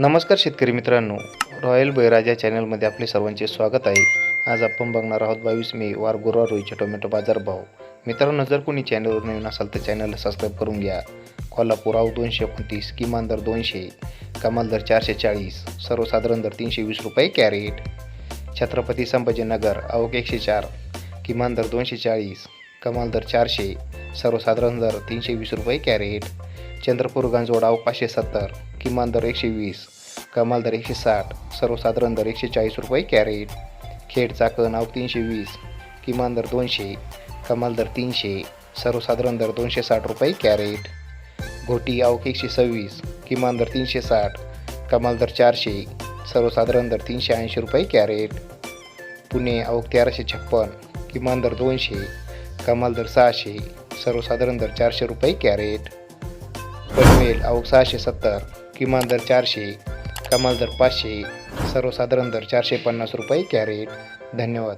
नमस्कार शेतकरी मित्रांनो. रॉयल बळीराजा चॅनलमध्ये आपले सर्वांचे स्वागत आहे. आज आपण बघणार आहोत बावीस मे वार गुरुवार रोईचे टोमॅटो बाजारभाव मित्रांनो जर कोणी चॅनलवर नवीन असाल तर चॅनलला सबस्क्राईब करून घ्या. कोल्हापूर आव दोनशे एकोणतीस किमान दर दोनशे कमाल दर चारशे चाळीस सर्वसाधारण दर तीनशे वीस रुपये कॅरेट. छत्रपती संभाजीनगर आवक एकशे चार किमान दर दोनशे चाळीस कमाल दर चारशे सर्वसाधारण दर तीनशे वीस रुपये कॅरेट. चंद्रपूर गंजवड पाचशे सत्तर. किमान दर एकशे वीस कमाल दर एकशे साठ सर्वसाधारण दर एकशे चाळीस रुपये कॅरेट. खेड चाकण आव तीनशे वीस किमान दर दोनशे. कमाल दर तीनशे. सर्वसाधारण दर दोनशे साठ रुपये कॅरेट. घोटी आवक एकशे सव्वीस किमान दर तीनशे साठ कमाल दर चारशे. सर्वसाधारण दर तीनशे ऐंशी रुपये कॅरेट. पुणे आवक तेराशे छप्पन. किमान दर दोनशे. कमाल दर सहाशे. सर्वसाधारण दर चारशे रुपये कॅरेट. पनवेल आवक सहाशे सत्तर किमान दर चारशे कमाल दर पाचशे सर्वसाधारण दर चारशे पन्नास रुपये कॅरेट. धन्यवाद.